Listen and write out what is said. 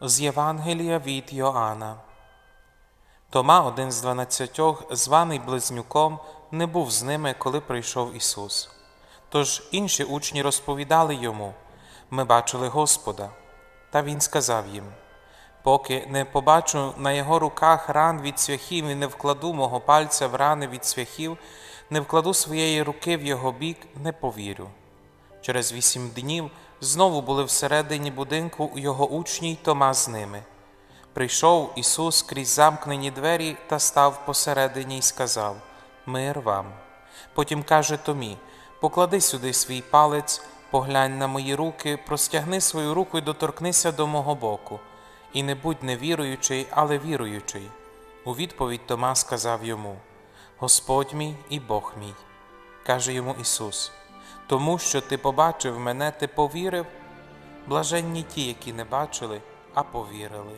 З Євангелія від Йоанна. Тома, один з дванадцятьох, званий Близнюком, не був з ними, коли прийшов Ісус. Тож інші учні розповідали йому Ми бачили Господа. Та Він сказав їм Поки не побачу на його руках ран від цвяхів і не вкладу мого пальця в рани від цвяхів, не вкладу своєї руки в його бік, не повірю. Через вісім днів знову були всередині будинку його учні й Тома з ними. Прийшов Ісус крізь замкнені двері та став посередині й сказав Мир вам. Потім каже Томі Поклади сюди свій палець, поглянь на мої руки, простягни свою руку і доторкнися до мого боку. І не будь невіруючий, але віруючий. У відповідь Тома сказав йому Господь мій і Бог мій. Каже йому Ісус, тому що ти побачив мене, ти повірив, блаженні ті, які не бачили, а повірили.